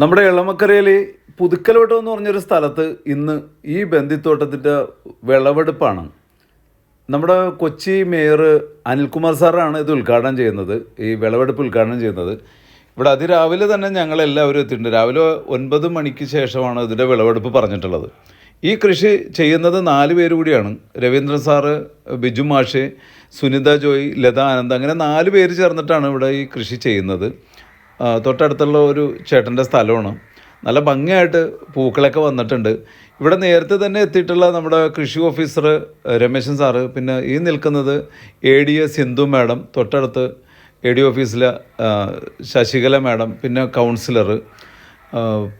നമ്മുടെ എളമക്കരയിൽ പുതുക്കലോട്ടം എന്ന് പറഞ്ഞൊരു സ്ഥലത്ത് ഇന്ന് ഈ ബന്ദിത്തോട്ടത്തിന്റെ വിളവെടുപ്പാണ്. നമ്മുടെ കൊച്ചി മേയർ അനിൽകുമാർ സാറാണ് ഇത് ഉദ്ഘാടനം ചെയ്യുന്നത് ഈ വിളവെടുപ്പ് ഉദ്ഘാടനം ചെയ്യുന്നത്. ഇവിടെ അതിരാവിലെ തന്നെ ഞങ്ങൾ എല്ലാവരും എത്തിയിട്ടുണ്ട്. രാവിലെ ഒൻപത് മണിക്ക് ശേഷമാണ് ഇതിന്റെ വിളവെടുപ്പ് പറഞ്ഞിട്ടുള്ളത്. ഈ കൃഷി ചെയ്യുന്നത് നാല് പേര് കൂടിയാണ്. രവീന്ദ്രൻ സാറ് ബിജു മാഷ് സുനിത ജോയ് ലത ആനന്ദ് അങ്ങനെ നാല് പേര് ചേർന്നിട്ടാണ് ഇവിടെ ഈ കൃഷി ചെയ്യുന്നത്. തൊട്ടടുത്തുള്ള ഒരു ചേട്ടന്റെ സ്ഥലമാണ്. നല്ല ഭംഗിയായിട്ട് പൂക്കളൊക്കെ വന്നിട്ടുണ്ട്. ഇവിടെ നേരത്തെ തന്നെ എത്തിയിട്ടുള്ള നമ്മുടെ കൃഷി ഓഫീസർ രമേശൻ സാറ് പിന്നെ ഈ നിൽക്കുന്നത് A D A Sindhu madam തൊട്ടടുത്ത് എ ഡി ഓഫീസിലെ ശശികല മാഡം പിന്നെ കൗൺസിലർ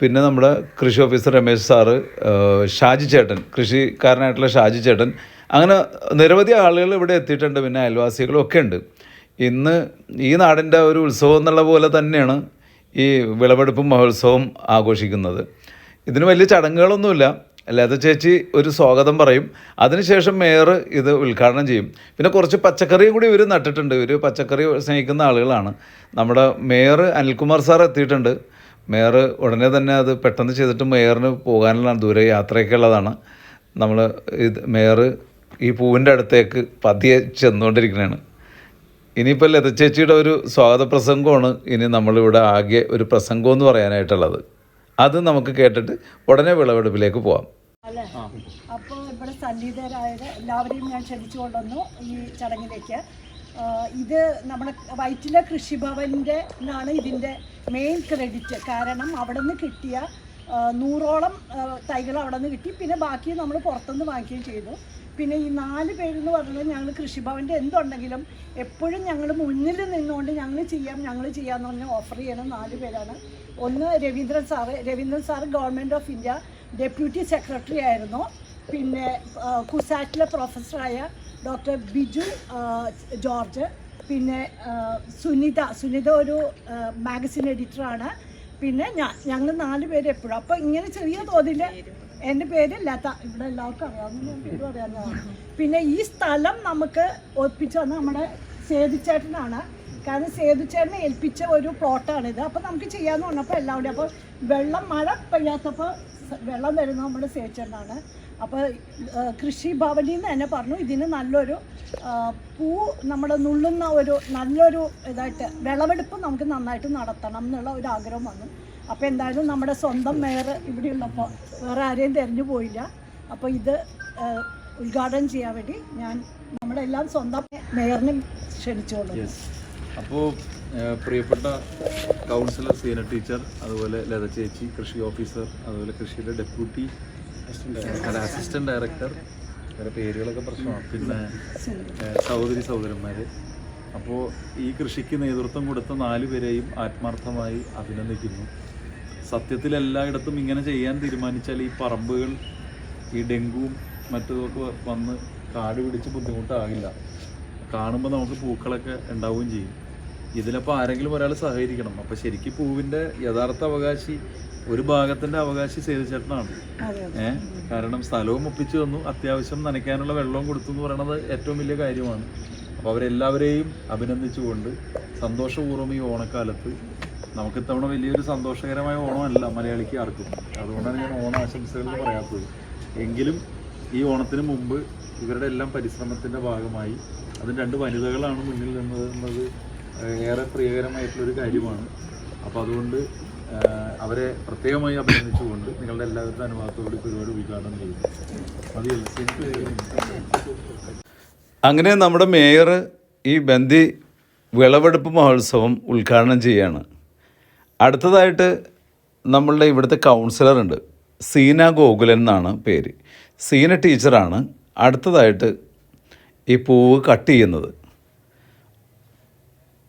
പിന്നെ നമ്മുടെ കൃഷി ഓഫീസർ രമേശ് സാറ് ഷാജി ചേട്ടൻ കൃഷിക്കാരനായിട്ടുള്ള ഷാജി ചേട്ടൻ. അങ്ങനെ നിരവധി ആളുകൾ ഇവിടെ എത്തിയിട്ടുണ്ട്. പിന്നെ അയൽവാസികളും ഒക്കെ ഉണ്ട്. ഇന്ന് ഈ നാടിന്റെ ഒരു ഉത്സവം എന്നുള്ള പോലെ തന്നെയാണ് ഈ വിളവെടുപ്പ് മഹോത്സവം ആഘോഷിക്കുന്നത്. ഇതിന് വലിയ ചടങ്ങുകളൊന്നുമില്ല. ലത ചേച്ചി ഒരു സ്വാഗതം പറയും. അതിനുശേഷം മേയർ ഇത് ഉദ്ഘാടനം ചെയ്യും. പിന്നെ കുറച്ച് പച്ചക്കറിയും കൂടി ഇവർ നട്ടിട്ടുണ്ട്. ഇവർ പച്ചക്കറി സ്നേഹിക്കുന്ന ആളുകളാണ്. നമ്മുടെ മേയർ അനിൽകുമാർ സാർ എത്തിയിട്ടുണ്ട്. മേയർ ഉടനെ തന്നെ അത് പെട്ടെന്ന് ചെയ്തിട്ട് മേയറിന് പോകാനുള്ള ദൂരെ യാത്രയൊക്കെ ഉള്ളതാണ്. നമ്മൾ ഇത് മേയർ ഈ പൂവിന്റെ അടുത്തേക്ക് പതിയെ ചെന്നുകൊണ്ടിരിക്കുന്നതാണ് ഇനിയിപ്പോൾ ലത ചേച്ചിയുടെ ഒരു സ്വാഗത പ്രസംഗമാണ് ഇനി നമ്മളിവിടെ ആകെ ഒരു പ്രസംഗം എന്ന് പറയാനായിട്ടുള്ളത്. അത് നമുക്ക് കേട്ടിട്ട് ഉടനെ വിളവെടുപ്പിലേക്ക് പോവാം. അപ്പോൾ ഇവിടെ സന്നിധരായത് എല്ലാവരെയും ഞാൻ ക്ഷണിച്ചു കൊണ്ടുവന്നു ഈ ചടങ്ങിലേക്ക്. ഇത് നമ്മുടെ വൈറ്റില കൃഷിഭവന്റെ ആണ് ഇതിന്റെ മെയിൻ ക്രെഡിറ്റ് കാരണം അവിടെ നിന്ന് കിട്ടിയ നൂറോളം തൈകൾ അവിടെ നിന്ന് കിട്ടി. പിന്നെ ബാക്കി നമ്മൾ പുറത്തുനിന്ന് വാങ്ങിക്കുകയും ചെയ്തു. പിന്നെ ഈ നാല് പേരെന്ന് പറഞ്ഞാൽ ഞങ്ങൾ കൃഷിഭവന്റെ എന്തുണ്ടെങ്കിലും എപ്പോഴും ഞങ്ങൾ മുന്നിൽ നിന്നുകൊണ്ട് ഞങ്ങൾ ചെയ്യാം ഞങ്ങൾ ചെയ്യാമെന്ന് പറഞ്ഞ് ഓഫർ ചെയ്യണ നാല് പേരാണ്. ഒന്ന് Raveendran sir Raveendran sir government of India deputy secretary ആയിരുന്നു. പിന്നെ കുസാറ്റിലെ പ്രൊഫസറായ ഡോക്ടർ ബിജു ജോർജ്. പിന്നെ സുനിത സുനിത ഒരു മാഗസിൻ എഡിറ്ററാണ് പിന്നെ ഞാൻ ഞങ്ങൾ നാല് പേര് എപ്പോഴും. അപ്പോൾ ഇങ്ങനെ ചെറിയ തോതിൽ എന്റെ പേര് ലത ഇവിടെ എല്ലാവർക്കും അറിയാവുന്ന പേര് പറയാവുന്നതാണ് പിന്നെ ഈ സ്ഥലം നമുക്ക് ഒപ്പിച്ചു തന്ന നമ്മുടെ സേതുച്ചേട്ടനാണ് കാരണം സേതുച്ചേട്ടനെ ഏൽപ്പിച്ച ഒരു പ്ലോട്ടാണിത് അപ്പോൾ നമുക്ക് ചെയ്യാമെന്ന് പറഞ്ഞപ്പോൾ എല്ലാവരും അപ്പോൾ വെള്ളം മഴ പെയ്യാത്തപ്പോൾ വെള്ളം വരുന്നത് നമ്മുടെ സേതുച്ചേട്ടനാണ് അപ്പോൾ കൃഷി ഭവനിൽ നിന്ന് തന്നെ പറഞ്ഞു ഇതിന് നല്ലൊരു പൂ നമ്മുടെ നുള്ളുന്ന ഒരു നല്ലൊരു ഇതായിട്ട് വിളവെടുപ്പ് നമുക്ക് നന്നായിട്ട് നടത്തണം എന്നുള്ള ഒരു ആഗ്രഹം വന്നു. അപ്പോൾ എന്തായാലും നമ്മുടെ സ്വന്തം മേയർ ഇവിടെ ഉള്ളപ്പോൾ വേറെ ആരെയും തിരഞ്ഞു പോയില്ല. അപ്പോൾ ഇത് ഉദ്ഘാടനം ചെയ്യാൻ വേണ്ടി ഞാൻ നമ്മുടെ എല്ലാം സ്വന്തം മേയറിനെ ക്ഷണിച്ചോളൂ അപ്പോൾ പ്രിയപ്പെട്ട കൗൺസിലർ സീനിയർ ടീച്ചർ അതുപോലെ ലത ചേച്ചി കൃഷി ഓഫീസർ അതുപോലെ കൃഷിയുടെ ഡെപ്യൂട്ടി അല്ല അസിസ്റ്റന്റ് ഡയറക്ടർ വേറെ പേരുകളൊക്കെ പ്രശ്നമാണ് പിന്നെ സഹോദരി സഹോദരന്മാർ അപ്പോൾ ഈ കൃഷിക്ക് നേതൃത്വം കൊടുത്ത നാല് പേരെയും ആത്മാർത്ഥമായി അഭിനന്ദിക്കുന്നു. സത്യത്തിൽ എല്ലായിടത്തും ഇങ്ങനെ ചെയ്യാൻ തീരുമാനിച്ചാൽ ഈ പറമ്പുകൾ ഈ ഡെങ്കുവും മറ്റതൊക്കെ വന്ന് കാട് പിടിച്ച് ബുദ്ധിമുട്ടാകില്ല. കാണുമ്പോൾ നമുക്ക് പൂക്കളൊക്കെ ഉണ്ടാവുകയും ചെയ്യും. ഇതിലപ്പോൾ ആരെങ്കിലും ഒരാൾ സഹകരിക്കണം. അപ്പോൾ ശരിക്കും പൂവിന്റെ യഥാർത്ഥ അവകാശി ഒരു ഭാഗത്തിന്റെ അവകാശി സേതുചേട്ടനാണ്. ഏഹ്? കാരണം സ്ഥലവും ഒപ്പിച്ചു വന്നു അത്യാവശ്യം നനയ്ക്കാനുള്ള വെള്ളവും കൊടുത്തു എന്ന് പറയുന്നത് ഏറ്റവും വലിയ കാര്യമാണ്. അപ്പോൾ അവരെല്ലാവരെയും അഭിനന്ദിച്ചുകൊണ്ട് സന്തോഷപൂർവം ഈ ഓണക്കാലത്ത് നമുക്ക് ഇത്തവണ വലിയൊരു സന്തോഷകരമായ ഓണമല്ല മലയാളിക്ക് ആർക്കും. അതുകൊണ്ടാണ് ഞാൻ ഓണാശംസകൾ എന്ന് പറയാത്തത്. എങ്കിലും ഈ ഓണത്തിന് മുമ്പ് ഇവരുടെ എല്ലാം പരിശ്രമത്തിന്റെ ഭാഗമായി അതിന് രണ്ട് വനിതകളാണ് മുന്നിൽ നിന്നത് എന്നത് ഏറെ പ്രിയകരമായിട്ടുള്ളൊരു കാര്യമാണ്. അപ്പോൾ അതുകൊണ്ട് അവരെ പ്രത്യേകമായി അഭിനന്ദിച്ചുകൊണ്ട് നിങ്ങളുടെ എല്ലാവരുടെ അനുവാദത്തോട് പരിപാടി ഉദ്ഘാടനം ചെയ്യുന്നു. അങ്ങനെ നമ്മുടെ മേയർ ഈ ബന്ദി വിളവെടുപ്പ് മഹോത്സവം ഉദ്ഘാടനം ചെയ്യാണ്. അടുത്തതായിട്ട് നമ്മളുടെ ഇവിടുത്തെ കൗൺസിലർ ഉണ്ട്. സീന ഗോകുലൻ എന്നാണ് പേര്. സീന ടീച്ചറാണ് അടുത്തതായിട്ട് ഈ പൂവ് കട്ട് ചെയ്യുന്നത്.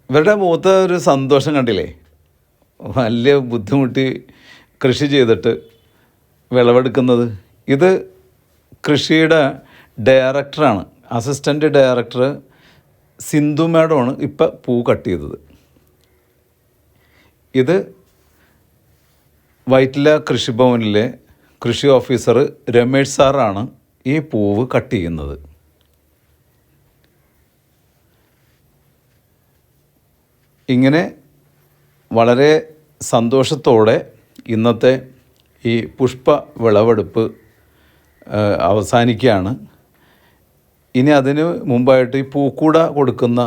ഇവരുടെ മുഖത്ത് ഒരു സന്തോഷം കണ്ടില്ലേ? വലിയ ബുദ്ധിമുട്ടി കൃഷി ചെയ്തിട്ട് വിളവെടുക്കുന്നത്. ഇത് കൃഷിയുടെ ഡയറക്ടറാണ് അസിസ്റ്റന്റ് ഡയറക്ടർ സിന്ധു മാഡമാണ് ഇപ്പം പൂ കട്ട് ചെയ്തത്. ഇത് വൈറ്റില കൃഷിഭവനിലെ കൃഷി ഓഫീസർ രമേഷ് സാറാണ് ഈ പൂവ് കട്ട് ചെയ്യുന്നത്. ഇങ്ങനെ വളരെ സന്തോഷത്തോടെ ഇന്നത്തെ ഈ പുഷ്പ വിളവെടുപ്പ് അവസാനിക്കുകയാണ്. ഇനി അതിന് മുമ്പായിട്ട് ഈ പൂക്കൂട കൊടുക്കുന്ന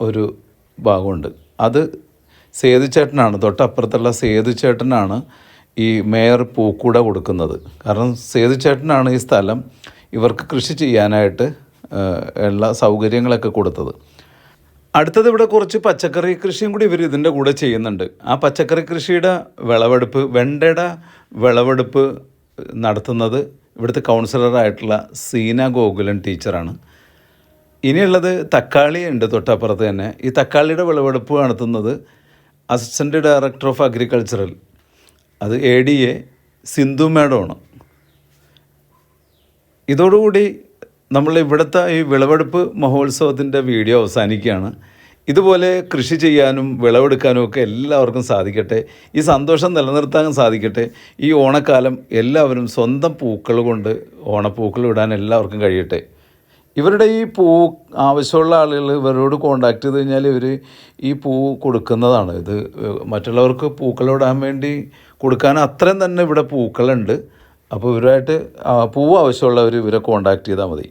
ഒരു ഭാഗമുണ്ട്. അത് സേതുചേട്ടനാണ് തൊട്ടപ്പുറത്തുള്ള സേതുചേട്ടനാണ് ഈ മേയർ പൂക്കൂട കൊടുക്കുന്നത്. കാരണം സേതുചേട്ടനാണ് ഈ സ്ഥലം ഇവർക്ക് കൃഷി ചെയ്യാനായിട്ട് ഉള്ള സൗകര്യങ്ങളൊക്കെ കൊടുത്തത്. അടുത്തത് ഇവിടെ കുറച്ച് പച്ചക്കറി കൃഷിയും കൂടി ഇവർ ഇതിന്റെ കൂടെ ചെയ്യുന്നുണ്ട്. ആ പച്ചക്കറി കൃഷിയുടെ വിളവെടുപ്പ് വെണ്ടയുടെ വിളവെടുപ്പ് നടത്തുന്നത് ഇവിടുത്തെ കൗൺസിലറായിട്ടുള്ള സീന ഗോകുലൻ ടീച്ചറാണ്. ഇനിയുള്ളത് തക്കാളി ഉണ്ട് തൊട്ടപ്പുറത്ത് തന്നെ. ഈ തക്കാളിയുടെ വിളവെടുപ്പ് നടത്തുന്നത് അസിസ്റ്റന്റ് ഡയറക്ടർ ഓഫ് അഗ്രികൾച്ചറൽ. അത് എ ഡി എ സിന്ധു മേഡമാണ്. ഇതോടുകൂടി നമ്മൾ ഇവിടുത്തെ ഈ വിളവെടുപ്പ് മഹോത്സവത്തിന്റെ വീഡിയോ അവസാനിക്കുകയാണ്. ഇതുപോലെ കൃഷി ചെയ്യാനും വിളവെടുക്കാനും ഒക്കെ എല്ലാവർക്കും സാധിക്കട്ടെ. ഈ സന്തോഷം നിലനിർത്താനും സാധിക്കട്ടെ. ഈ ഓണക്കാലം എല്ലാവരും സ്വന്തം പൂക്കൾ കൊണ്ട് ഓണപ്പൂക്കൾ ഇടാൻ എല്ലാവർക്കും കഴിയട്ടെ. ഇവരുടെ ഈ പൂ ആവശ്യമുള്ള ആളുകൾ ഇവരോട് കോണ്ടാക്ട് ചെയ്ത് കഴിഞ്ഞാൽ ഇവർ ഈ പൂ കൊടുക്കുന്നതാണ്. ഇത് മറ്റുള്ളവർക്ക് പൂക്കളിടാൻ വേണ്ടി കൊടുക്കാൻ അത്രയും തന്നെ ഇവിടെ പൂക്കളുണ്ട്. അപ്പോൾ ഇവരുമായിട്ട് പൂവ് ആവശ്യമുള്ളവർ ഇവരെ കോണ്ടാക്ട് ചെയ്താൽ മതി.